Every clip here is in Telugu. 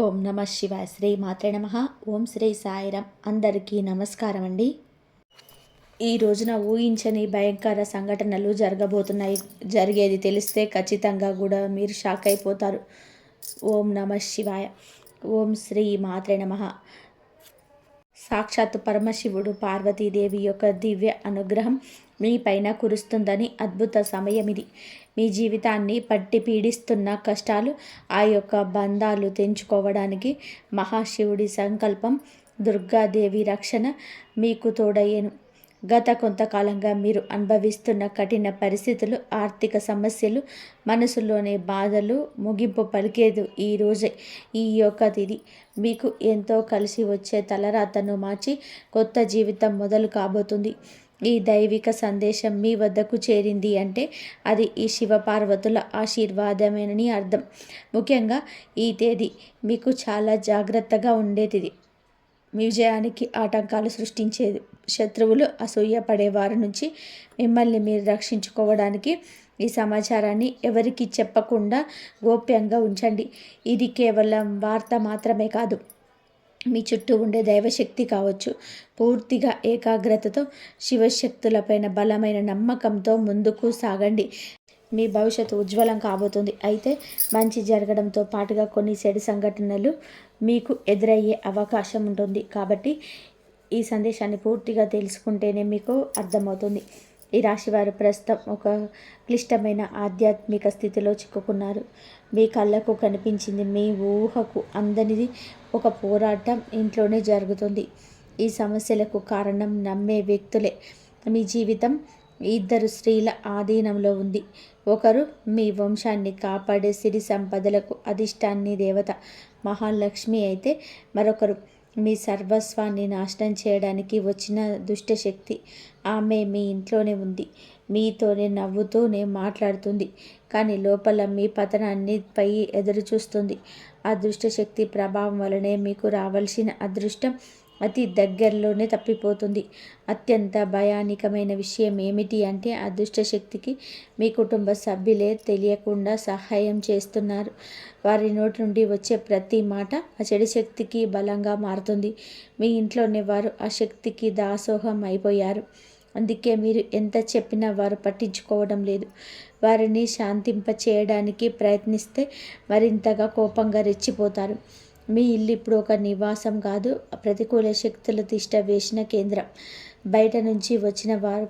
ఓం నమ శివాయ. శ్రీ మాత్రే నమ. ఓం శ్రీ సాయిరామ్. అందరికీ నమస్కారం అండి. ఈ రోజున ఊహించని భయంకర సంఘటనలు జరగబోతున్నాయి. జరిగేది తెలిస్తే ఖచ్చితంగా కూడా మీరు షాక్ అయిపోతారు. ఓం నమ శివాయ. ఓం శ్రీ మాత్రే నమ. సాక్షాత్తు పరమశివుడు పార్వతీదేవి యొక్క దివ్య అనుగ్రహం మీ పైన కురుస్తుందని అద్భుత సమయం ఇది మీ జీవితాన్ని పట్టి పీడిస్తున్న కష్టాలు ఆ యొక్క బంధాలు తెంచుకోవడానికి మహాశివుడి సంకల్పం దుర్గాదేవి రక్షణ మీకు తోడయ్యేను. గత కొంతకాలంగా మీరు అనుభవిస్తున్న కఠిన పరిస్థితులు ఆర్థిక సమస్యలు మనసులోని బాధలు ముగింపు పలికేదు ఈరోజే ఈ యొక్క తిది. మీకు ఎంతో కలిసి వచ్చే తలరాతను మార్చి కొత్త జీవితం మొదలు కాబోతుంది. ఈ దైవిక సందేశం మీ వద్దకు చేరింది అంటే అది ఈ శివపార్వతుల ఆశీర్వాదమేనని అర్థం. ముఖ్యంగా ఈ తేదీ మీకు చాలా జాగ్రత్తగా ఉండేది. మీ విజయానికి ఆటంకాలు సృష్టించేది శత్రువులు అసూయపడేవారి నుంచి మిమ్మల్ని మీరు రక్షించుకోవడానికి ఈ సమాచారాన్ని ఎవరికి చెప్పకుండా గోప్యంగా ఉంచండి. ఇది కేవలం వార్త మాత్రమే కాదు. మీ చుట్టూ ఉండే దైవశక్తి కావచ్చు. పూర్తిగా ఏకాగ్రతతో శివశక్తులపైన బలమైన నమ్మకంతో ముందుకు సాగండి. మీ భవిష్యత్తు ఉజ్వలం కాబోతుంది. అయితే మంచి జరగడంతో పాటుగా కొన్ని చెడు సంఘటనలు మీకు ఎదురయ్యే అవకాశం ఉంటుంది. కాబట్టి ఈ సందేశాన్ని పూర్తిగా తెలుసుకుంటేనే మీకు అర్థమవుతుంది. ఈ రాశివారు ప్రస్తుతం ఒక క్లిష్టమైన ఆధ్యాత్మిక స్థితిలో చిక్కుకున్నారు. మీ కళ్ళకు కనిపించింది మీ ఊహకు అందనిది ఒక పోరాటం ఇంట్లోనే జరుగుతుంది. ఈ సమస్యలకు కారణం నమ్మే వ్యక్తులే. మీ జీవితం ఇద్దరు స్త్రీల ఆధీనంలో ఉంది. ఒకరు మీ వంశాన్ని కాపాడే సిరి సంపదలకు అధిష్టాన్ని దేవత మహాలక్ష్మి అయితే మరొకరు మీ సర్వస్వాన్ని నాశనం చేయడానికి వచ్చిన దుష్టశక్తి ఆమె మీ ఇంట్లోనే ఉంది. మీతోనే నవ్వుతూనే మాట్లాడుతుంది. కానీ లోపల మీ పతనాన్ని పై ఎదురు చూస్తుంది ఆ దుష్టశక్తి ప్రభావం వలనే మీకు రావాల్సిన అదృష్టం అతి దగ్గరలోనే తప్పిపోతుంది. అత్యంత భయానికమైన విషయం ఏమిటి అంటే అదృష్ట శక్తికి మీ కుటుంబ సభ్యులే తెలియకుండా సహాయం చేస్తున్నారు. వారి నోటి నుండి వచ్చే ప్రతి మాట ఆ చెడు శక్తికి బలంగా మారుతుంది. మీ ఇంట్లోనే వారు ఆ శక్తికి దాసోహం అయిపోయారు. అందుకే మీరు ఎంత చెప్పినా వారు పట్టించుకోవడం లేదు. వారిని శాంతింప చేయడానికి ప్రయత్నిస్తే మరింతగా కోపంగా రెచ్చిపోతారు. మీ ఇల్లు ఇప్పుడు ఒక నివాసం కాదు ప్రతికూల శక్తులు తిష్ట వేసిన కేంద్రం. బయట నుంచి వచ్చిన వారు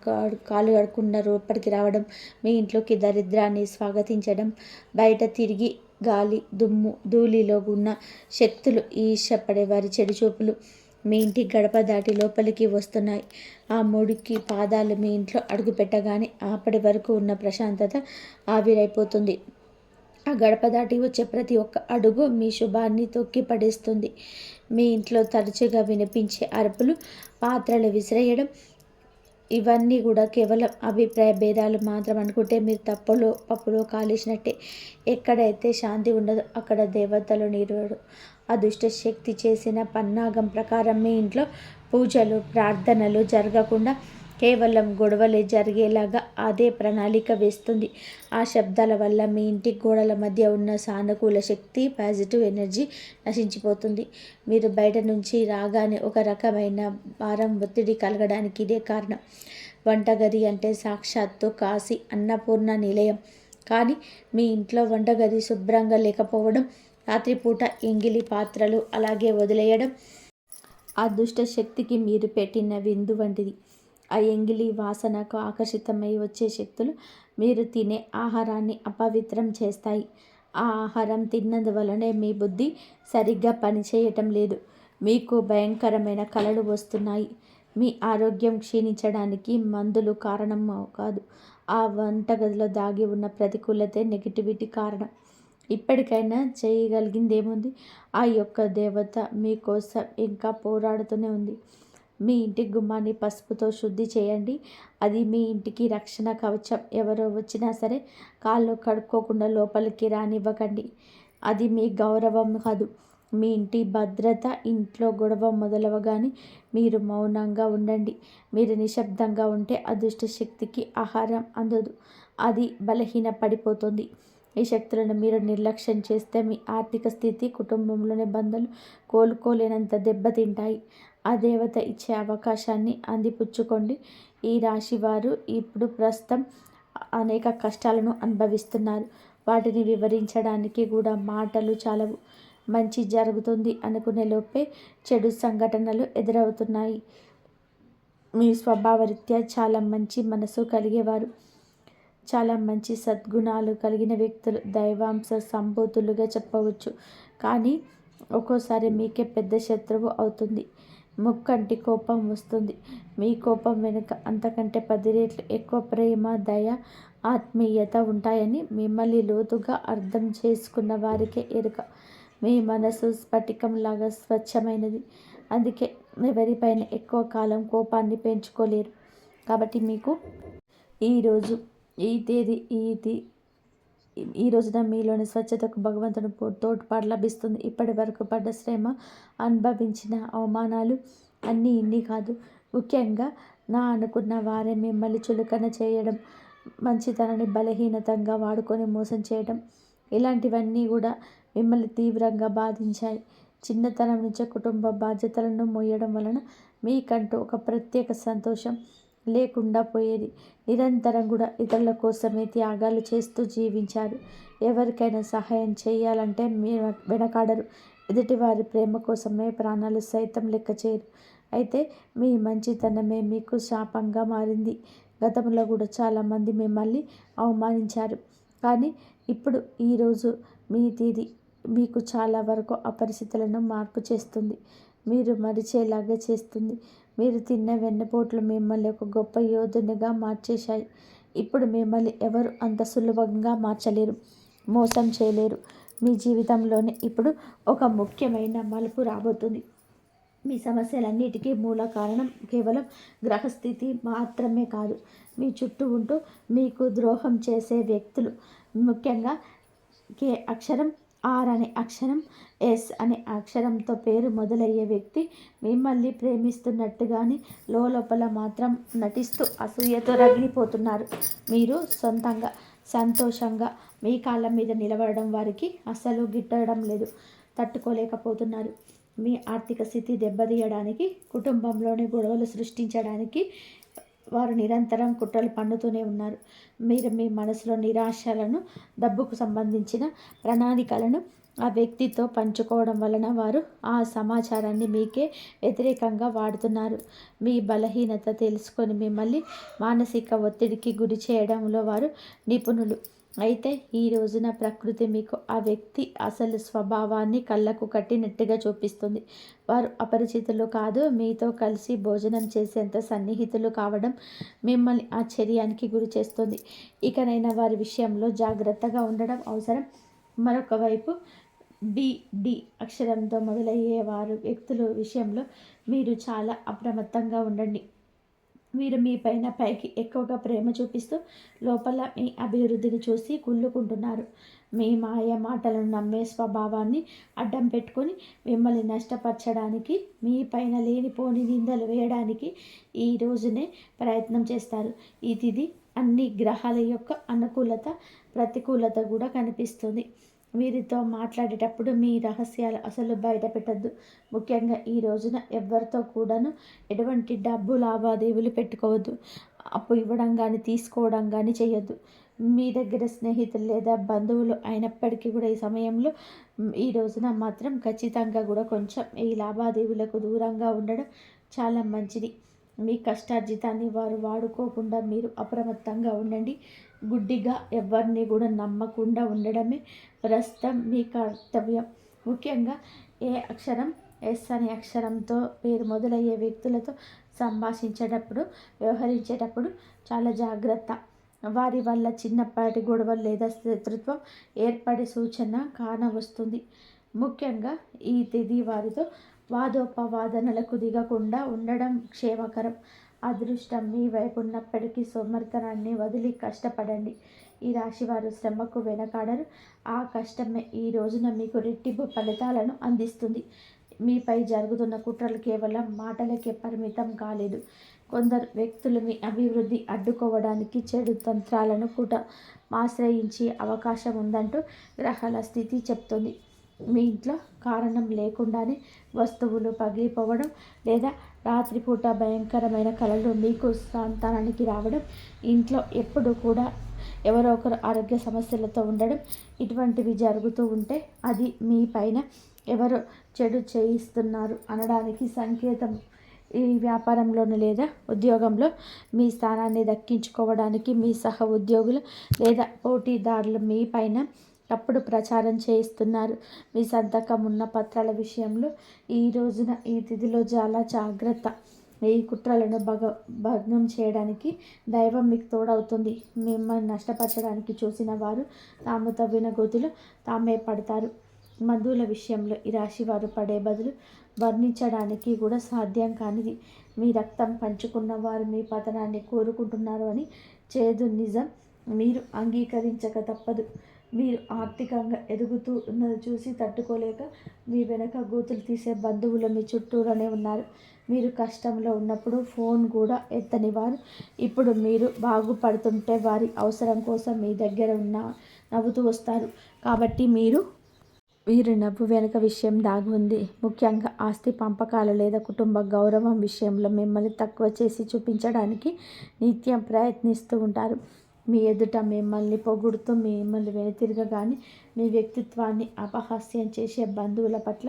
కాలు కడుకున్న లోపలికి రావడం మీ ఇంట్లోకి దరిద్రాన్ని స్వాగతించడం బయట తిరిగి గాలి దుమ్ము ధూళిలో ఉన్న శక్తులు ఈర్షపడే వారి చెడు చూపులు మీ ఇంటి గడప దాటి లోపలికి వస్తున్నాయి. ఆ ముడికి పాదాలు మీ ఇంట్లో అడుగుపెట్టగానే అప్పటి వరకు ఉన్న ప్రశాంతత ఆవిరైపోతుంది. ఆ గడప దాటి వచ్చే ప్రతి ఒక్క అడుగు మీ శుభాన్ని తొక్కి పడేస్తుంది. మీ ఇంట్లో తరచుగా వినిపించే అరుపులు పాత్రలు విసిరేయడం ఇవన్నీ కూడా కేవలం అభిప్రాయ భేదాలు మాత్రం అనుకుంటే మీరు తప్పులో పప్పులో కాలేసినట్టే. ఎక్కడైతే శాంతి ఉండదో అక్కడ దేవతలు నిరుడు అదృష్ట శక్తి చేసిన పన్నాగం ప్రకారం మీ ఇంట్లో పూజలు ప్రార్థనలు జరగకుండా కేవలం గొడవలే జరిగేలాగా అదే ప్రణాళిక వేస్తుంది. ఆ శబ్దాల వల్ల మీ ఇంటి గోడల మధ్య ఉన్న సానుకూల శక్తి పాజిటివ్ ఎనర్జీ నశించిపోతుంది. మీరు బయట నుంచి రాగానే ఒక రకమైన భారం ఒత్తిడి కలగడానికి ఇదే కారణం. వంటగది అంటే సాక్షాత్తు కాశీ అన్నపూర్ణ నిలయం. కానీ మీ ఇంట్లో వంటగది శుభ్రంగా లేకపోవడం రాత్రిపూట ఎంగిలి పాత్రలు అలాగే వదిలేయడం ఆ దుష్ట శక్తికి మీరు పెట్టిన విందు వంటిది. ఆ ఎంగిలి వాసనకు ఆకర్షితమై వచ్చే శక్తులు మీరు తినే ఆహారాన్ని అపవిత్రం చేస్తాయి. ఆ ఆహారం తిన్నందువలనే మీ బుద్ధి సరిగ్గా పనిచేయటం లేదు. మీకు భయంకరమైన కళలు వస్తున్నాయి. మీ ఆరోగ్యం క్షీణించడానికి మందులు కారణం కాదు. ఆ వంటగదిలో దాగి ఉన్న ప్రతికూలతే నెగిటివిటీ కారణం. ఇప్పటికైనా చేయగలిగిందేముంది? ఆ యొక్క దేవత మీకోసం ఇంకా పోరాడుతూనే ఉంది. మీ ఇంటి గుమ్మాన్ని పసుపుతో శుద్ధి చేయండి. అది మీ ఇంటికి రక్షణ కవచం ఎవరో వచ్చినా సరే కాళ్ళు కడుక్కోకుండా లోపలికి రానివ్వకండి. అది మీ గౌరవం కాదు. మీ ఇంటి భద్రత ఇంట్లో గొడవ మొదలవగానే మీరు మౌనంగా ఉండండి. మీరు నిశ్శబ్దంగా ఉంటే అదృష్ట శక్తికి ఆహారం అందదు. అది బలహీన పడిపోతుంది ఈ శక్తులను మీరు నిర్లక్ష్యం చేస్తే మీ ఆర్థిక స్థితి కుటుంబంలోని బంధాలు కోలుకోలేనంత దెబ్బతింటాయి. ఆ దేవత ఇచ్చే అవకాశాన్ని అందిపుచ్చుకోండి. ఈ రాశి వారు ఇప్పుడు ప్రస్తుతం అనేక కష్టాలను అనుభవిస్తున్నారు. వాటిని వివరించడానికి కూడా మాటలు చాలవు. మంచి జరుగుతుంది అనుకునే లోపే చెడు సంఘటనలు ఎదురవుతున్నాయి. మీ స్వభావరీత్యా చాలా మంచి మనసు కలిగేవారు. చాలా మంచి సద్గుణాలు కలిగిన వ్యక్తులు దైవాంశ సంబోధులుగా చెప్పవచ్చు. కానీ ఒక్కోసారి మీకే పెద్ద శత్రువు అవుతుంది. ముక్కంటి కోపం వస్తుంది. మీ కోపం వెనుక అంతకంటే పది రెట్లు ఎక్కువ ప్రేమ దయ ఆత్మీయత ఉంటాయని మిమ్మల్ని లోతుగా అర్థం చేసుకున్న వారికే ఎరుక. మీ మనసు స్ఫటికంలాగా స్వచ్ఛమైనది. అందుకే ఎవరిపైన ఎక్కువ కాలం కోపాన్ని పెంచుకోలేరు. కాబట్టి మీకు ఈరోజు ఈ తేదీ ఈ ఈ రోజున మీలోని స్వచ్ఛతకు భగవంతుని తోడ్పాటు లభిస్తుంది. ఇప్పటి వరకు పడ్డ శ్రమ అనుభవించిన అవమానాలు అన్నీ ఇన్ని కాదు. ముఖ్యంగా నా అనుకున్న వారే మిమ్మల్ని చులకన చేయడం మంచితనాన్ని బలహీనతంగా వాడుకొని మోసం చేయడం ఇలాంటివన్నీ కూడా మిమ్మల్ని తీవ్రంగా బాధించాయి. చిన్నతనం నుంచే కుటుంబ బాధ్యతలను మోయడం వలన మీకంటూ ఒక ప్రత్యేక సంతోషం లేకుండా పోయేది. నిరంతరం కూడా ఇతరుల కోసమే త్యాగాలు చేస్తూ జీవించారు. ఎవరికైనా సహాయం చేయాలంటే మీరు వెనకాడరు. ఎదుటివారి ప్రేమ కోసమే ప్రాణాలు సైతం లెక్క చేయరు. అయితే మీ మంచితనమే మీకు శాపంగా మారింది. గతంలో కూడా చాలామంది మిమ్మల్ని అవమానించారు. కానీ ఇప్పుడు ఈరోజు మీ తీది మీకు చాలా వరకు అపరిస్థితులను మార్పు చేస్తుంది. మీరు మరిచేలాగా చేస్తుంది. మీరు తిన్న వెన్నపోట్లు మిమ్మల్ని ఒక గొప్ప యోధునిగా మార్చేశాయి. ఇప్పుడు మిమ్మల్ని ఎవరు అంత సులభంగా మార్చలేరు మోసం చేయలేరు. మీ జీవితంలోనే ఇప్పుడు ఒక ముఖ్యమైన మలుపు రాబోతుంది. మీ సమస్యలన్నిటికీ మూల కారణం కేవలం గ్రహస్థితి మాత్రమే కాదు. మీ చుట్టూ ఉంటూ మీకు ద్రోహం చేసే వ్యక్తులు ముఖ్యంగా కే అక్షరం ఆర్ అనే అక్షరం ఎస్ అనే అక్షరంతో పేరు మొదలయ్యే వ్యక్తి మిమ్మల్ని ప్రేమిస్తున్నట్టుగాని లోపల మాత్రం నటిస్తూ అసూయతో రగిలిపోతున్నారు. మీరు సొంతంగా సంతోషంగా మీ కాళ్ళ మీద నిలబడడం వారికి అస్సలు గిట్టడం లేదు. తట్టుకోలేకపోతున్నారు. మీ ఆర్థిక స్థితి దెబ్బతీయడానికి కుటుంబంలోని గొడవలు సృష్టించడానికి వారు నిరంతరం కుట్రలు పన్నుతూనే ఉన్నారు. మీరు మీ మనసులో నిరాశలను డబ్బుకు సంబంధించిన ప్రణాళికలను ఆ వ్యక్తితో పంచుకోవడం వలన వారు ఆ సమాచారాన్ని మీకే వ్యతిరేకంగా వాడుతున్నారు. మీ బలహీనత తెలుసుకొని మిమ్మల్ని మానసిక ఒత్తిడికి గురి చేయడంలో వారు నిపుణులు. అయితే ఈ రోజున ప్రకృతి మీకు ఆ వ్యక్తి అసలు స్వభావాన్ని కళ్ళకు కట్టినట్టుగా చూపిస్తుంది. వారు అపరిచితులు కాదు మీతో కలిసి భోజనం చేసేంత సన్నిహితులు కావడం మిమ్మల్ని ఆశ్చర్యానికి గురి చేస్తుంది. ఇకనైనా వారి విషయంలో జాగ్రత్తగా ఉండడం అవసరం. మరొక వైపు బిడి అక్షరంతో మొదలయ్యే వారు వ్యక్తుల విషయంలో మీరు చాలా అప్రమత్తంగా ఉండండి. మీరు మీ పైన పైకి ఎక్కువగా ప్రేమ చూపిస్తూ లోపల మీ అభివృద్ధిని చూసి కుళ్ళుకుంటున్నారు. మీ మాయ మాటలను నమ్మే స్వభావాన్ని అడ్డం పెట్టుకొని మిమ్మల్ని నష్టపరచడానికి మీ పైన లేనిపోని నిందలు వేయడానికి ఈ రోజునే ప్రయత్నం చేస్తారు. ఇది అన్ని గ్రహాల యొక్క అనుకూలత ప్రతికూలత కూడా కనిపిస్తుంది. వీరితో మాట్లాడేటప్పుడు మీ రహస్యాలు అసలు బయట పెట్టద్దు ముఖ్యంగా ఈ రోజున ఎవరితో కూడాను ఎటువంటి డబ్బు లావాదేవీలు పెట్టుకోవద్దు. అప్పు ఇవ్వడం కానీ తీసుకోవడం కానీ చేయొద్దు మీ దగ్గర స్నేహితులు లేదా బంధువులు అయినప్పటికీ కూడా ఈ సమయంలో ఈ రోజున మాత్రం ఖచ్చితంగా కూడా కొంచెం ఈ లావాదేవీలకు దూరంగా ఉండడం చాలా మంచిది. మీ కష్టార్జితాన్ని వారు వాడుకోకుండా మీరు అప్రమత్తంగా ఉండండి. గుడ్డిగా ఎవరిని కూడా నమ్మకుండా ఉండడమే ప్రస్తుతం మీ కర్తవ్యం. ముఖ్యంగా ఏ అక్షరం ఎస్ అనే అక్షరంతో పేరు మొదలయ్యే వ్యక్తులతో సంభాషించేటప్పుడు వ్యవహరించేటప్పుడు చాలా జాగ్రత్త. వారి వల్ల చిన్నపాటి గొడవలు లేదా శత్రుత్వం ఏర్పడే సూచన కానవస్తుంది. ముఖ్యంగా ఈ తిది వారితో వాదోపవాదనలకు దిగకుండా ఉండడం క్షేమకరం. అదృష్టం మీ వైపు ఉన్నప్పటికీ సోమర్థనాన్ని వదిలి కష్టపడండి. ఈ రాశి వారు శ్రమకు వెనకాడరు. ఆ కష్టమే ఈ రోజున మీకు రెట్టింపు ఫలితాలను అందిస్తుంది. మీపై జరుగుతున్న కుట్రలు కేవలం మాటలకే పరిమితం కాలేదు. కొందరు వ్యక్తులు మీ అభివృద్ధి అడ్డుకోవడానికి చెడు తంత్రాలను కూడా ఆశ్రయించే అవకాశం ఉందంటూ గ్రహాల స్థితి చెప్తుంది. మీ ఇంట్లో కారణం లేకుండానే వస్తువులు పగిలిపోవడం లేదా రాత్రిపూట భయంకరమైన కళలు మీకు సంతానానికి రావడం ఇంట్లో ఎప్పుడు కూడా ఎవరో ఒకరు ఆరోగ్య సమస్యలతో ఉండడం ఇటువంటివి జరుగుతూ ఉంటే అది మీ పైన ఎవరు చెడు చేయిస్తున్నారు అనడానికి సంకేతం ఈ వ్యాపారంలోను లేదా ఉద్యోగంలో మీ స్థానాన్ని దక్కించుకోవడానికి మీ సహ ఉద్యోగులు లేదా పోటీదారులు మీ పైన తప్పుడు ప్రచారం చేయిస్తున్నారు. మీ సంతకం ఉన్న పత్రాల విషయంలో ఈ రోజున ఈ తిథిలో చాలా జాగ్రత్త. ఈ కుట్రలను భగ భగ్నం చేయడానికి దైవం మీకు తోడవుతుంది. మిమ్మల్ని నష్టపరచడానికి చూసిన వారు తాము తవ్విన గోతులు తామే పడతారు. మందుల విషయంలో ఈ రాశి వారు పడే బదులు వర్ణించడానికి కూడా సాధ్యం కానిది. మీ రక్తం పంచుకున్న వారు మీ పతనాన్ని కోరుకుంటున్నారు అని చేదు నిజం. మీరు అంగీకరించక తప్పదు. మీరు ఆర్థికంగా ఎదుగుతూ ఉన్నది చూసి తట్టుకోలేక మీ వెనక గూతులు తీసే బంధువులు మీ చుట్టూరనే ఉన్నారు. మీరు కష్టంలో ఉన్నప్పుడు ఫోన్ కూడా ఎత్తని వారు. ఇప్పుడు మీరు బాగుపడుతుంటే వారి అవసరం కోసం మీ దగ్గర ఉన్న నవ్వుతూ వస్తారు. కాబట్టి మీరు వీరి నవ్వు వెనుక విషయం దాగి ఉంది. ముఖ్యంగా ఆస్తి పంపకాలు లేదా కుటుంబ గౌరవం విషయంలో మిమ్మల్ని తక్కువ చేసి చూపించడానికి నిత్యం ప్రయత్నిస్తూ ఉంటారు. మీ ఎదుట మిమ్మల్ని పొగుడుతూ మిమ్మల్ని వెనుతిరగగానే మీ వ్యక్తిత్వాన్ని అపహాస్యం చేసే బంధువుల పట్ల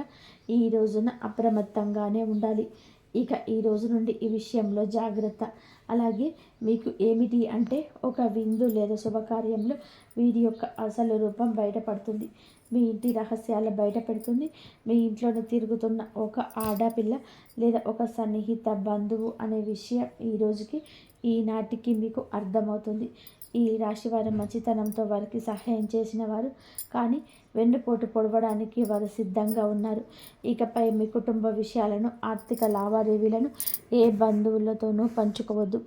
ఈ రోజున అప్రమత్తంగానే ఉండాలి. ఇక ఈ రోజు నుండి ఈ విషయంలో జాగ్రత్త. అలాగే మీకు ఏమిటి అంటే ఒక విందు లేదా శుభకార్యంలో వీరి యొక్క అసలు రూపం బయటపడుతుంది. మీ ఇంటి రహస్యాలు బయటపెడుతుంది. మీ ఇంట్లోనే తిరుగుతున్న ఒక ఆడపిల్ల లేదా ఒక సన్నిహిత బంధువు అనే విషయం ఈ రోజుకి ఈనాటికి మీకు అర్థమవుతుంది. ఈ రాశి వారి మంచితనంతో వారికి సహాయం చేసిన వారు కానీ వెన్నుపోటు పొడవడానికి వారు సిద్ధంగా ఉన్నారు. ఇకపై మీ కుటుంబ విషయాలను ఆర్థిక లావాదేవీలను ఏ బంధువులతోనూ పంచుకోవద్దు.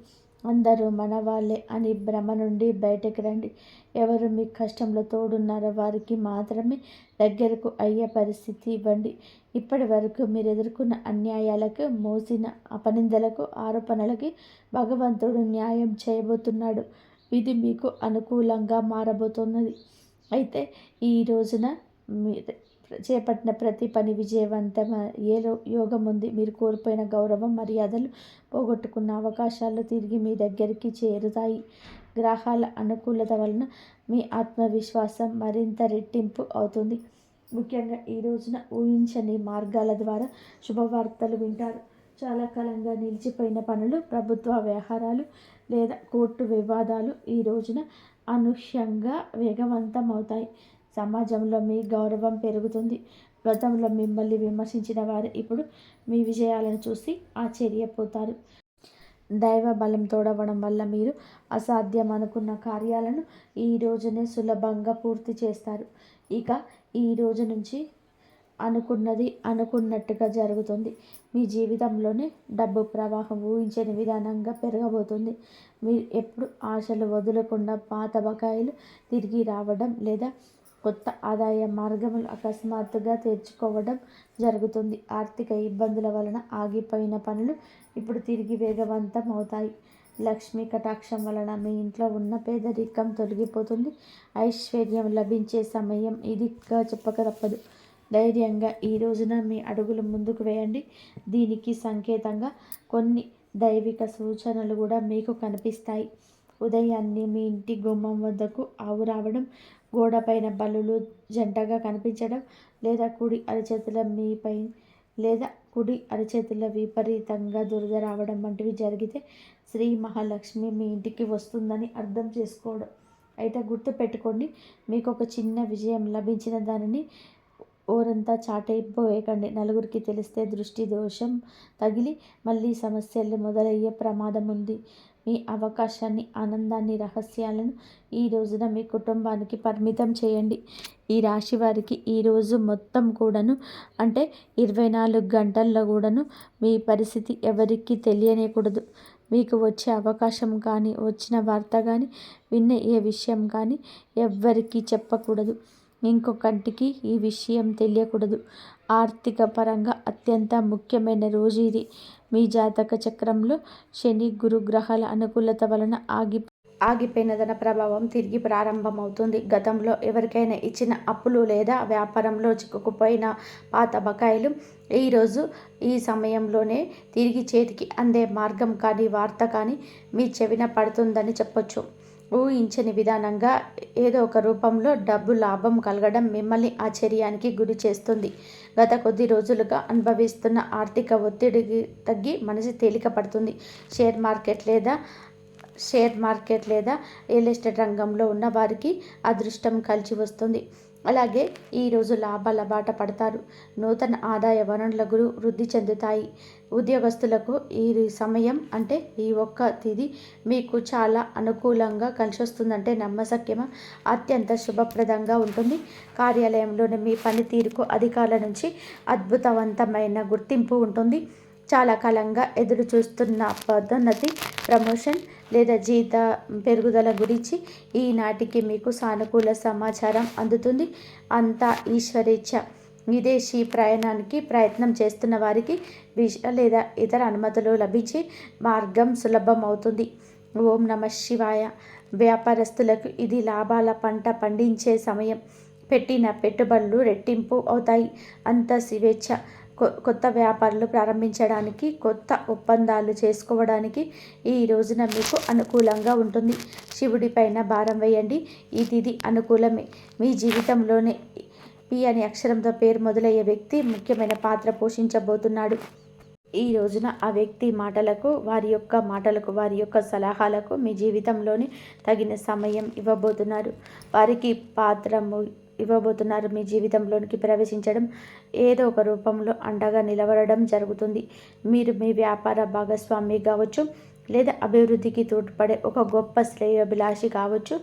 అందరూ మన వాళ్ళే అని భ్రమ నుండి బయటకు రండి. ఎవరు మీ కష్టంలో తోడున్నారో వారికి మాత్రమే దగ్గరకు అయ్యే పరిస్థితి ఇవ్వండి. ఇప్పటి వరకు మీరు ఎదుర్కొన్న అన్యాయాలకు మోసిన అపనిందలకు ఆరోపణలకి భగవంతుడు న్యాయం చేయబోతున్నాడు. ఇది మీకు అనుకూలంగా మారబోతున్నది. అయితే ఈ రోజున మీరు చేపట్టిన ప్రతి పని విజయవంతం ఏ యోగం ఉంది మీరు కోల్పోయిన గౌరవం మర్యాదలు పోగొట్టుకున్న అవకాశాలు తిరిగి మీ దగ్గరికి చేరుతాయి. గ్రహాల అనుకూలత వలన మీ ఆత్మవిశ్వాసం మరింత రెట్టింపు అవుతుంది. ముఖ్యంగా ఈ రోజున ఊహించని మార్గాల ద్వారా శుభవార్తలు వింటారు. చాలా కాలంగా నిలిచిపోయిన పనులు ప్రభుత్వ వ్యవహారాలు లేదా కోర్టు వివాదాలు ఈ రోజున అనూహ్యంగా వేగవంతం అవుతాయి సమాజంలో మీ గౌరవం పెరుగుతుంది. గతంలో మిమ్మల్ని విమర్శించిన వారు ఇప్పుడు మీ విజయాలను చూసి ఆశ్చర్యపోతారు. దైవ బలం తోడవడం వల్ల మీరు అసాధ్యం అనుకున్న కార్యాలను ఈ రోజునే సులభంగా పూర్తి చేస్తారు. ఇక ఈ రోజు నుంచి అనుకున్నది అనుకున్నట్టుగా జరుగుతుంది. మీ జీవితంలోనే డబ్బు ప్రవాహం ఊహించని విధానంగా పెరగబోతుంది. మీరు ఎప్పుడు ఆశలు వదలకుండా పాత బకాయిలు తిరిగి రావడం లేదా కొత్త ఆదాయ మార్గములు అకస్మాత్తుగా తెరుచుకోవడం జరుగుతుంది. ఆర్థిక ఇబ్బందుల వలన ఆగిపోయిన పనులు ఇప్పుడు తిరిగి వేగవంతం అవుతాయి లక్ష్మీ కటాక్షం వలన మీ ఇంట్లో ఉన్న పేదరికం తొలగిపోతుంది. ఐశ్వర్యం లభించే సమయం ఇదిగా చెప్పక తప్పదు. ధైర్యంగా ఈ రోజున మీ అడుగులు ముందుకు వేయండి. దీనికి సంకేతంగా కొన్ని దైవిక సూచనలు కూడా మీకు కనిపిస్తాయి. ఉదయాన్నే మీ ఇంటి గుమ్మం వద్దకు ఆవు రావడం గోడపైన బల్లులు జంటగా కనిపించడం లేదా కుడి అరచేతుల మీపై లేదా కుడి అరచేతుల విపరీతంగా దురద రావడం వంటివి జరిగితే శ్రీ మహాలక్ష్మి మీ ఇంటికి వస్తుందని అర్థం చేసుకోవడం. అయితే గుర్తుపెట్టుకోండి మీకు ఒక చిన్న విజయం లభించిన దానిని ఊరంతా చాటైపోయేకండి. నలుగురికి తెలిస్తే దృష్టి దోషం తగిలి మళ్ళీ సమస్యలు మొదలయ్యే ప్రమాదం ఉంది. మీ అవకాశాన్ని ఆనందాన్ని రహస్యాలను ఈ రోజున మీ కుటుంబానికి పరిమితం చేయండి. ఈ రాశి వారికి ఈరోజు మొత్తం కూడాను అంటే ఇరవై నాలుగు గంటల్లో కూడాను మీ పరిస్థితి ఎవరికి తెలియనేకూడదు. మీకు వచ్చే అవకాశం కానీ వచ్చిన వార్త కానీ విన్న ఏ విషయం కానీ ఎవ్వరికీ చెప్పకూడదు. ఇంకొకటికి ఈ విషయం తెలియకూడదు. ఆర్థిక పరంగా అత్యంత ముఖ్యమైన రోజు ఇది. మీ జాతక చక్రంలో శని గురు గ్రహాల అనుకూలత వలన ఆగి ఆగిపోయిన ధన ప్రభావం తిరిగి ప్రారంభమవుతుంది. గతంలో ఎవరికైనా ఇచ్చిన అప్పులు లేదా వ్యాపారంలో చిక్కుకుపోయిన పాత బకాయిలు ఈరోజు ఈ సమయంలోనే తిరిగి చేతికి అందే మార్గం కానీ వార్త కానీ మీ చెవిన పడుతుందని చెప్పొచ్చు. ఊహించని విధానంగా ఏదో ఒక రూపంలో డబ్బు లాభం కలగడం మిమ్మల్ని ఆశ్చర్యానికి గురి చేస్తుంది. గత కొద్ది రోజులుగా అనుభవిస్తున్న ఆర్థిక ఒత్తిడికి తగ్గి మనసు తేలిక పడుతుంది. షేర్ మార్కెట్ లేదా షేర్ మార్కెట్ లేదా రియల్ ఎస్టేట్ రంగంలో ఉన్న వారికి అదృష్టం కలిసి వస్తుంది. అలాగే ఈరోజు లాభాల బాట పడతారు. నూతన ఆదాయ వనరులకు వృద్ధి చెందుతాయి. ఉద్యోగస్తులకు ఈ సమయం అంటే ఈ ఒక్క తిది మీకు చాలా అనుకూలంగా కలిసి వస్తుందంటే అత్యంత శుభప్రదంగా ఉంటుంది. కార్యాలయంలోని మీ పనితీరుకు అధికారుల నుంచి అద్భుతవంతమైన గుర్తింపు ఉంటుంది. చాలా కాలంగా ఎదురు చూస్తున్న పదోన్నతి ప్రమోషన్ లేదా జీత పెరుగుదల గురించి ఈనాటికి మీకు సానుకూల సమాచారం అందుతుంది. అంతా ఈశ్వరేచ్ఛ. విదేశీ ప్రయాణానికి ప్రయత్నం చేస్తున్న వారికి విష లేదా ఇతర అనుమతులు లభించి మార్గం సులభం అవుతుంది ఓం నమ శివాయ. వ్యాపారస్తులకు ఇది లాభాల పంట పండించే సమయం. పెట్టిన పెట్టుబడులు రెట్టింపు అవుతాయి. అంత స్వేచ్ఛ కొత్త వ్యాపారాలు ప్రారంభించడానికి కొత్త ఒప్పందాలు చేసుకోవడానికి ఈ రోజున మీకు అనుకూలంగా ఉంటుంది. శివుడి పైన భారం వేయండి. ఈ తిథి అనుకూలమే. మీ జీవితంలోనే పి అనే అక్షరంతో పేరు మొదలయ్యే వ్యక్తి ముఖ్యమైన పాత్ర పోషించబోతున్నాడు. ఈ రోజున ఆ వ్యక్తి మాటలకు వారి యొక్క మాటలకు వారి యొక్క సలహాలకు మీ జీవితంలోని తగిన సమయం ఇవ్వబోతున్నారు. వారికి పాత్ర ఇవ్వబోతున్నారు. మీ జీవితంలోనికి ప్రవేశించడం ఏదో ఒక రూపంలో అండగా నిలబడడం జరుగుతుంది. మీరు మీ వ్యాపార భాగస్వామి కావచ్చు లేదా అభివృద్ధికి తోడ్పడే ఒక గొప్ప శ్రేయోభిలాషి కావచ్చు.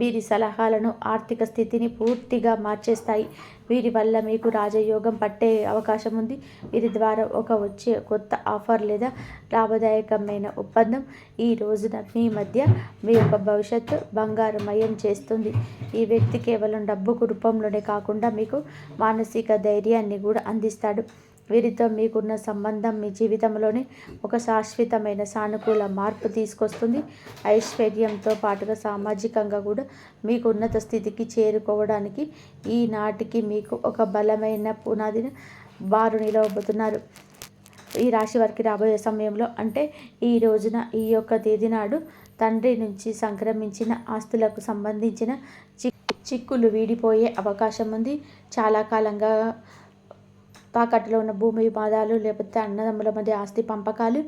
వీరి సలహాలను ఆర్థిక స్థితిని పూర్తిగా మార్చేస్తాయి. వీరి వల్ల మీకు రాజయోగం పట్టే అవకాశం ఉంది. వీరి ద్వారా ఒక వచ్చే కొత్త ఆఫర్ లేదా లాభదాయకమైన ఒప్పందం ఈ రోజున మీ మధ్య మీ యొక్క భవిష్యత్తు బంగారుమయం చేస్తుంది. ఈ వ్యక్తి కేవలం డబ్బు రూపంలోనే కాకుండా మీకు మానసిక ధైర్యాన్ని కూడా అందిస్తాడు. వీరితో మీకున్న సంబంధం మీ జీవితంలోనే ఒక శాశ్వతమైన సానుకూల మార్పు తీసుకొస్తుంది. ఐశ్వర్యంతో పాటుగా సామాజికంగా కూడా మీకు ఉన్నత స్థితికి చేరుకోవడానికి ఈనాటికి మీకు ఒక బలమైన పునాదిని వారు నిలవబోతున్నారు. ఈ రాశి వారికి రాబోయే సమయంలో అంటే ఈ రోజున ఈ యొక్క తేదీ నాడు తండ్రి నుంచి సంక్రమించిన ఆస్తులకు సంబంధించిన చిక్కులు వీడిపోయే అవకాశం ఉంది. చాలా కాలంగా తాకట్టులో ఉన్న భూమి వివాదాలు లేకపోతే అన్నదమ్ముల మధ్య ఆస్తి పంపకాలు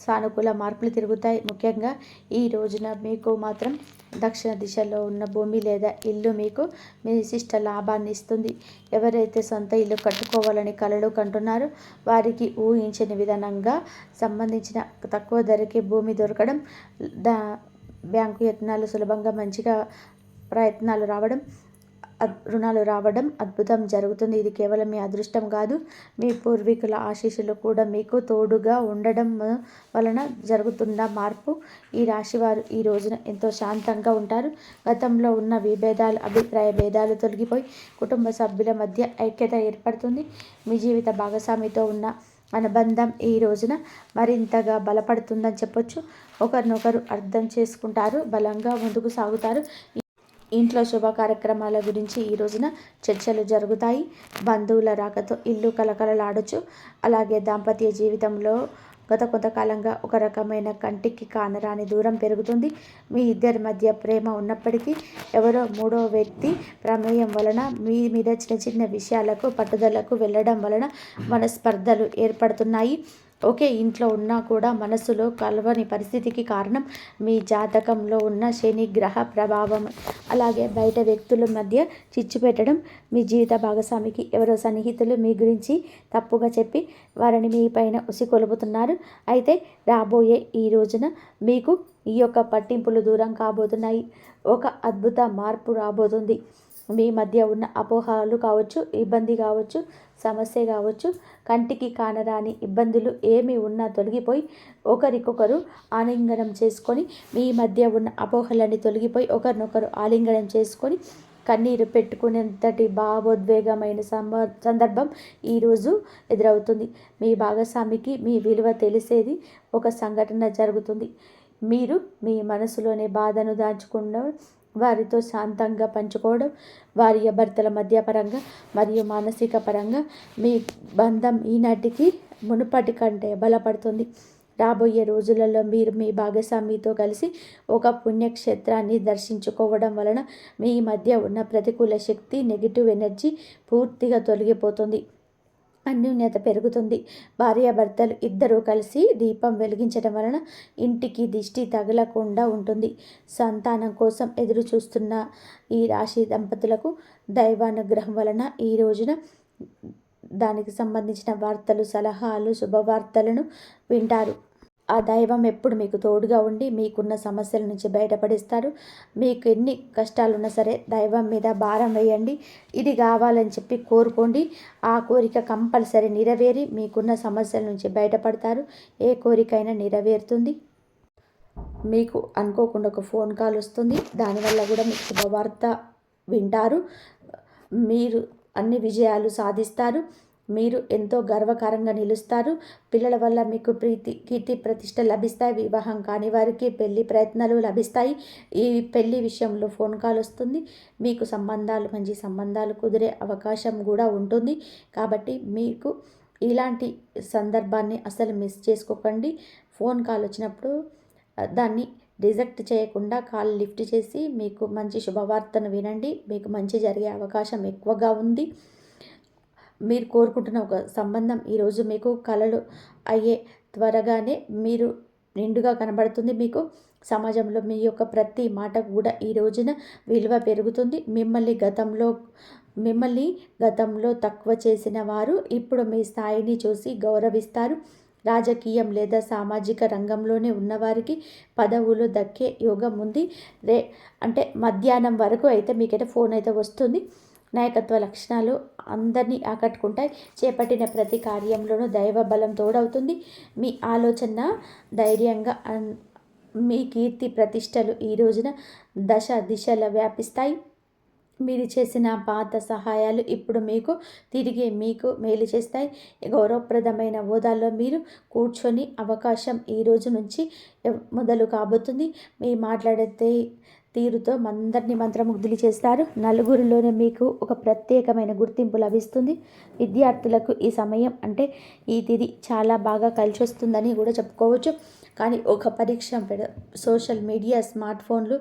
సానుకూల మార్పులు తిరుగుతాయి. ముఖ్యంగా ఈ రోజున మీకు మాత్రం దక్షిణ దిశలో ఉన్న భూమి లేదా ఇల్లు మీకు మీ విశిష్ట లాభాన్ని ఇస్తుంది. ఎవరైతే సొంత ఇల్లు కట్టుకోవాలని కలలు కంటున్నారో వారికి ఊహించని విధానంగా సంబంధించిన తక్కువ ధరకే భూమి దొరకడం దా బ్యాంకు యత్నాలు సులభంగా మంచిగా ప్రయత్నాలు రావడం రుణాలు రావడం అద్భుతం జరుగుతుంది. ఇది కేవలం మీ అదృష్టం కాదు. మీ పూర్వీకుల ఆశీస్సులు కూడా మీకు తోడుగా ఉండడం వలన జరుగుతున్న మార్పు. ఈ రాశి వారు ఈ రోజున ఎంతో శాంతంగా ఉంటారు. గతంలో ఉన్న విభేదాలు అభిప్రాయ భేదాలు తొలగిపోయి కుటుంబ సభ్యుల మధ్య ఐక్యత ఏర్పడుతుంది. మీ జీవిత భాగస్వామితో ఉన్న అనుబంధం ఈ రోజున మరింతగా బలపడుతుందని చెప్పొచ్చు. ఒకరినొకరు అర్థం చేసుకుంటారు బలంగా ముందుకు సాగుతారు. ఇంట్లో శుభ కార్యక్రమాల గురించి ఈ రోజున చర్చలు జరుగుతాయి. బంధువుల రాకతో ఇల్లు కలకలలాడచ్చు. అలాగే దాంపత్య జీవితంలో గత కొంతకాలంగా ఒక రకమైన కంటికి కానరాని దూరం పెరుగుతుంది. మీ ఇద్దరి మధ్య ప్రేమ ఉన్నప్పటికీ ఎవరో మూడో వ్యక్తి ప్రమేయం వలన మీ మీద చిన్న చిన్న విషయాలకు పట్టుదలకు వెళ్ళడం వలన మనస్పర్ధలు ఏర్పడుతున్నాయి. ఒకే ఇంట్లో ఉన్నా కూడా మనసులో కలవని పరిస్థితికి కారణం మీ జాతకంలో ఉన్న శని గ్రహ ప్రభావం. అలాగే బయట వ్యక్తుల మధ్య చిచ్చు పెట్టడం మీ జీవిత భాగస్వామికి ఎవరో సన్నిహితులు మీ గురించి తప్పుగా చెప్పి వారిని మీ పైన ఉసికొలుపుతున్నారు అయితే రాబోయే ఈ రోజున మీకు ఈ యొక్క పట్టింపులు దూరం కాబోతున్నాయి. ఒక అద్భుత మార్పు రాబోతుంది. మీ మధ్య ఉన్న అపోహలు కావచ్చు ఇబ్బంది కావచ్చు సమస్య కావచ్చు కంటికి కానరాని ఇబ్బందులు ఏమి ఉన్నా తొలగిపోయి ఒకరికొకరు ఆలింగనం చేసుకొని మీ మధ్య ఉన్న అపోహలన్నీ తొలగిపోయి ఒకరినొకరు ఆలింగనం చేసుకొని కన్నీరు పెట్టుకునేంతటి భావోద్వేగమైన సందర్భం ఈరోజు ఎదురవుతుంది. మీ భాగస్వామికి మీ విలువ తెలిసేది ఒక సంఘటన జరుగుతుంది. మీరు మీ మనసులోనే బాధను దాచుకుండా వారితో శాంతంగా పంచుకోవడం వారి భర్తల మధ్య పరంగా మరియు మానసిక పరంగా మీ బంధం ఈనాటికి మునుపటి కంటే బలపడుతుంది. రాబోయే రోజులలో మీరు మీ భాగస్వామితో కలిసి ఒక పుణ్యక్షేత్రాన్ని దర్శించుకోవడం వలన మీ మధ్య ఉన్న ప్రతికూల శక్తి నెగిటివ్ ఎనర్జీ పూర్తిగా తొలగిపోతుంది. అన్యోన్యత పెరుగుతుంది. భార్యాభర్తలు ఇద్దరూ కలిసి దీపం వెలిగించడం వలన ఇంటికి దిష్టి తగలకుండా ఉంటుంది. సంతానం కోసం ఎదురు చూస్తున్న ఈ రాశి దంపతులకు దైవానుగ్రహం వలన ఈ రోజున దానికి సంబంధించిన వార్తలు సలహాలు శుభవార్తలను వింటారు. ఆ దైవం ఎప్పుడు మీకు తోడుగా ఉండి మీకున్న సమస్యల నుంచి బయటపడిస్తారు మీకు ఎన్ని కష్టాలున్నా సరే దైవం మీద భారం వేయండి. ఇది కావాలని చెప్పి కోరుకోండి. ఆ కోరిక కంపల్సరీ నెరవేరి మీకున్న సమస్యల నుంచి బయటపడతారు. ఏ కోరికైనా నెరవేరుతుంది. మీకు అనుకోకుండా ఒక ఫోన్ కాల్ వస్తుంది. దానివల్ల కూడా మీకు శుభవార్త వింటారు. మీరు అన్ని విజయాలు సాధిస్తారు. మీరు ఎంతో గర్వకారంగా నిలుస్తారు. పిల్లల వల్ల మీకు ప్రీతి కీర్తి ప్రతిష్ట లభిస్తాయి. వివాహం కాని వారికి పెళ్ళి ప్రయత్నాలు లభిస్తాయి. ఈ పెళ్ళి విషయంలో ఫోన్ కాల్ వస్తుంది. మీకు సంబంధాలు మంచి సంబంధాలు కుదిరే అవకాశం కూడా ఉంటుంది. కాబట్టి మీకు ఇలాంటి సందర్భాన్ని అసలు మిస్ చేసుకోకండి. ఫోన్ కాల్ వచ్చినప్పుడు దాన్ని రిజెక్ట్ చేయకుండా కాల్ లిఫ్ట్ చేసి మీకు మంచి శుభవార్తను వినండి. మీకు మంచి జరిగే అవకాశం ఎక్కువగా ఉంది. మీరు కోరుకుంటున్న ఒక సంబంధం ఈరోజు మీకు కలలు అయ్యే త్వరగానే మీరు నిండుగా కనబడుతుంది. మీకు సమాజంలో మీ యొక్క ప్రతి మాట కూడా ఈ రోజున విలువ పెరుగుతుంది. మిమ్మల్ని గతంలో మిమ్మల్ని గతంలో తక్కువ చేసిన వారు ఇప్పుడు మీ స్థాయిని చూసి గౌరవిస్తారు. రాజకీయం లేదా సామాజిక రంగంలోనే ఉన్నవారికి పదవులు దక్కే యోగం ఉంది. రే అంటే మధ్యాహ్నం వరకు అయితే మీకైతే ఫోన్ అయితే వస్తుంది. నాయకత్వ లక్షణాలు అందరినీ ఆకట్టుకుంటాయి. చేపట్టిన ప్రతి కార్యంలోనూ దైవ బలం తోడవుతుంది. మీ ఆలోచన ధైర్యంగా మీ కీర్తి ప్రతిష్టలు ఈ రోజున దశ దిశల వ్యాపిస్తాయి. మీరు చేసిన పాత సహాయాలు ఇప్పుడు మీకు తిరిగి మీకు మేలు చేస్తాయి. గౌరవప్రదమైన హోదాలో మీరు కూర్చొని అవకాశం ఈ రోజు నుంచి మొదలు కాబోతుంది. మీ మాట్లాడితే తీరుతో అందరినీ మంత్రముగ్ధులు చేస్తారు. నలుగురిలోనే మీకు ఒక ప్రత్యేకమైన గుర్తింపు లభిస్తుంది. విద్యార్థులకు ఈ సమయం అంటే ఈ తిది చాలా బాగా కలిసి వస్తుందని కూడా చెప్పుకోవచ్చు. కానీ ఒక పరీక్ష సోషల్ మీడియా స్మార్ట్ ఫోన్లు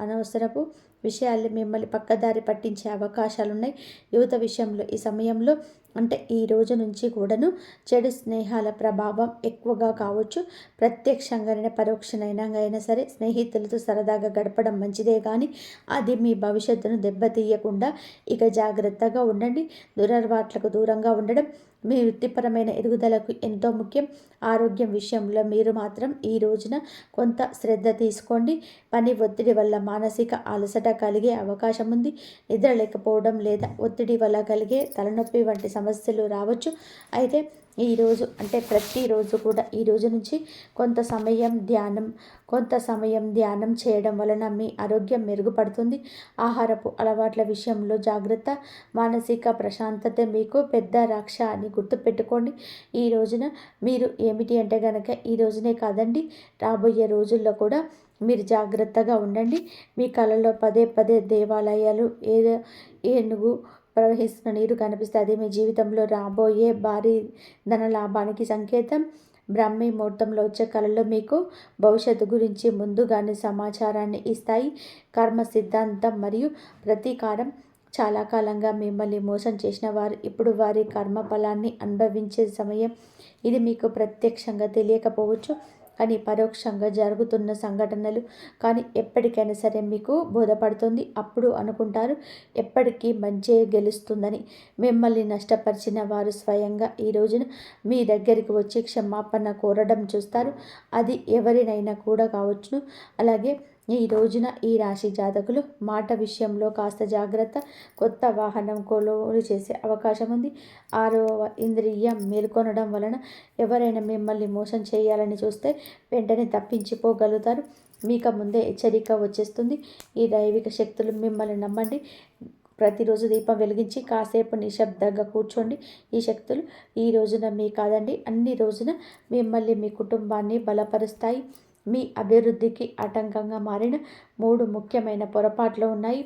అనవసరపు విషయాలు మిమ్మల్ని పక్కదారి పట్టించే అవకాశాలు ఉన్నాయి యువత విషయంలో ఈ సమయంలో అంటే ఈ రోజు నుంచి కూడాను చెడు స్నేహాల ప్రభావం ఎక్కువగా కావచ్చు. ప్రత్యక్షంగానైనా పరోక్షనైనా అయినా సరే స్నేహితులతో సరదాగా గడపడం మంచిదే కానీ అది మీ భవిష్యత్తును దెబ్బతీయకుండా ఇక జాగ్రత్తగా ఉండండి. దురలవాట్లకు దూరంగా ఉండడం మీ వృత్తిపరమైన ఎదుగుదలకు ఎంతో ముఖ్యం. ఆరోగ్యం విషయంలో మీరు మాత్రం ఈ రోజున కొంత శ్రద్ధ తీసుకోండి. పని ఒత్తిడి వల్ల మానసిక అలసట కలిగే అవకాశం ఉంది. నిద్ర లేకపోవడం లేదా ఒత్తిడి వల్ల కలిగే తలనొప్పి వంటి సమస్యలు రావచ్చు. అయితే ఈరోజు అంటే ప్రతిరోజు కూడా ఈ రోజు నుంచి కొంత సమయం ధ్యానం కొంత సమయం ధ్యానం చేయడం వలన మీ ఆరోగ్యం మెరుగుపడుతుంది. ఆహారపు అలవాట్ల విషయంలో జాగ్రత్త మానసిక ప్రశాంతత మీకు పెద్ద రక్ష అని గుర్తుపెట్టుకోండి. ఈ రోజున మీరు ఏమిటి అంటే కనుక ఈ రోజునే కాదండి రాబోయే రోజుల్లో కూడా మీరు జాగ్రత్తగా ఉండండి. మీ కళలో పదే పదే దేవాలయాలు ఏ ఏనుగు ప్రవహిస్తున్న నీరు కనిపిస్తుంది మీ జీవితంలో రాబోయే భారీ ధన లాభానికి సంకేతం. బ్రహ్మీ ముహూర్తంలో వచ్చే కళలు మీకు భవిష్యత్తు గురించి ముందుగానే సమాచారాన్ని ఇస్తాయి. కర్మ సిద్ధాంతం మరియు ప్రతీకారం చాలా కాలంగా మిమ్మల్ని మోసం చేసిన వారు ఇప్పుడు వారి కర్మ ఫలాన్ని అనుభవించే సమయం. ఇది మీకు ప్రత్యక్షంగా తెలియకపోవచ్చు. కానీ పరోక్షంగా జరుగుతున్న సంఘటనలు కానీ ఎప్పటికైనా సరే మీకు బోధపడుతుంది. అప్పుడు అనుకుంటారు ఎప్పటికీ మంచే గెలుస్తుందని. మిమ్మల్ని నష్టపరిచిన వారు స్వయంగా ఈ రోజున మీ దగ్గరికి వచ్చి క్షమాపణ కోరడం చూస్తారు. అది ఎవరినైనా కూడా కావచ్చును. అలాగే ఈ రోజున ఈ రాశి జాతకులు మాట విషయంలో కాస్త జాగ్రత్త కొత్త వాహనం కొనుగోలు చేసే అవకాశం ఉంది. ఆరో ఇంద్రియం మేల్కొనడం వలన ఎవరైనా మిమ్మల్ని మోసం చేయాలని చూస్తే వెంటనే తప్పించిపోగలుగుతారు మీకు ముందే హెచ్చరిక వచ్చేస్తుంది. ఈ దైవిక శక్తులు మిమ్మల్ని నమ్మండి. ప్రతిరోజు దీపం వెలిగించి కాసేపు నిశ్శబ్దంగా కూర్చోండి. ఈ శక్తులు ఈ రోజున మీ కాదండి. అన్ని రోజున మిమ్మల్ని మీ కుటుంబాన్ని బలపరుస్తాయి. మీ అభివృద్ధికి ఆటంకంగా మారిన మూడు ముఖ్యమైన పొరపాట్లు ఉన్నాయి.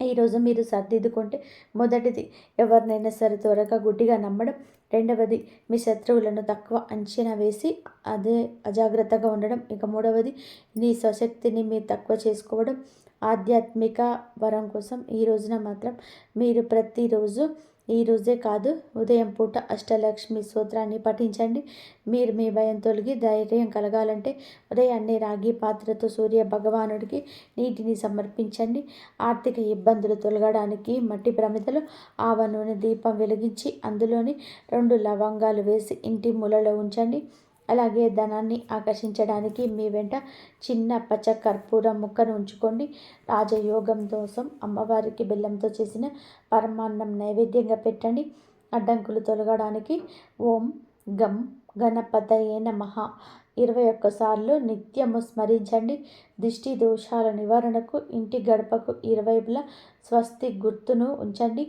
ఈరోజు మీరు సర్దిద్దుకుంటే మొదటిది ఎవరినైనా సరే త్వరగా గుడ్డిగా నమ్మడం. రెండవది మీ శత్రువులను తక్కువ అంచనా వేసి అదే అజాగ్రత్తగా ఉండడం. ఇక మూడవది నీ స్వశక్తిని మీరు తక్కువ చేసుకోవడం. ఆధ్యాత్మిక వరం కోసం ఈ రోజున మాత్రం మీరు ప్రతిరోజు ఈ రోజే కాదు ఉదయం పూట అష్టలక్ష్మి సూత్రాన్ని పఠించండి. మీరు మీ భయం తొలగి ధైర్యం కలగాలంటే ఉదయాన్నే రాగి పాత్రతో సూర్య భగవానుడికి నీటిని సమర్పించండి. ఆర్థిక ఇబ్బందులు తొలగడానికి మట్టి ప్రమిదలు ఆవ నూనె దీపం వెలిగించి అందులోని రెండు లవంగాలు వేసి ఇంటి మూలలో ఉంచండి. అలాగే ధనాన్ని ఆకర్షించడానికి మీ వెంట చిన్న పచ్చ కర్పూరం ముక్కను ఉంచుకోండి. రాజయోగం కోసం అమ్మవారికి బెల్లంతో చేసిన పరమాన్నం నైవేద్యంగా పెట్టండి. అడ్డంకులు తొలగడానికి ఓం గం గణపతయే నమ. ఇరవై ఒక్కసార్లు నిత్యము స్మరించండి. దిష్టి దోషాల నివారణకు ఇంటి గడపకు ఇరువైపులా స్వస్తి గుర్తును ఉంచండి.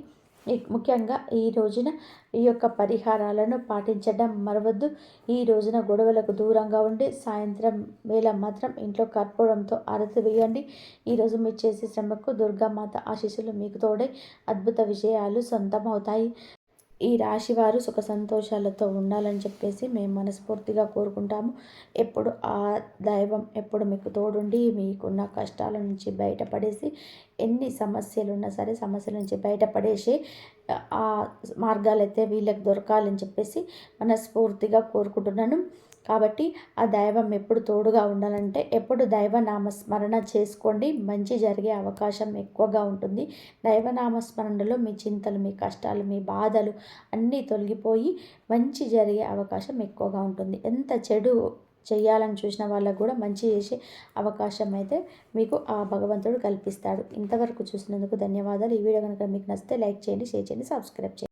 ముఖ్యంగా ఈ రోజున ఈ యొక్క పరిహారాలను పాటించడం మరవద్దు. ఈ రోజున గొడవలకు దూరంగా ఉండి సాయంత్రం వేళ మాత్రం ఇంట్లో కర్పూరంతో ఆరతి వేయండి. ఈరోజు మీరు చేసే శ్రమకు దుర్గామాత ఆశీస్సులు మీకు తోడై అద్భుత విషయాలు సొంతమవుతాయి. ఈ రాశి వారు సుఖ సంతోషాలతో ఉండాలని చెప్పేసి మేము మనస్ఫూర్తిగా కోరుకుంటాము. ఎప్పుడు ఆ దైవం ఎప్పుడు మీకు తోడుండి మీకున్న కష్టాల నుంచి బయటపడేసి ఎన్ని సమస్యలు ఉన్నా సరే సమస్యల నుంచి బయటపడేసి ఆ మార్గాలు అయితే వీళ్ళకి దొరకాలని చెప్పేసి మనస్ఫూర్తిగా కోరుకుంటున్నాను. కాబట్టి ఆ దైవం ఎప్పుడు తోడుగా ఉండాలంటే ఎప్పుడు దైవనామస్మరణ చేసుకోండి. మంచి జరిగే అవకాశం ఎక్కువగా ఉంటుంది. దైవనామస్మరణలో మీ చింతలు మీ కష్టాలు మీ బాధలు అన్నీ తొలగిపోయి మంచి జరిగే అవకాశం ఎక్కువగా ఉంటుంది. ఎంత చెడు చేయాలని చూసిన వాళ్ళకు కూడా మంచి చేసే అవకాశం అయితే మీకు ఆ భగవంతుడు కల్పిస్తాడు. ఇంతవరకు చూసినందుకు ధన్యవాదాలు. ఈ వీడియో కనుక మీకు నచ్చితే లైక్ చేయండి షేర్ చేయండి సబ్స్క్రైబ్ చేయండి.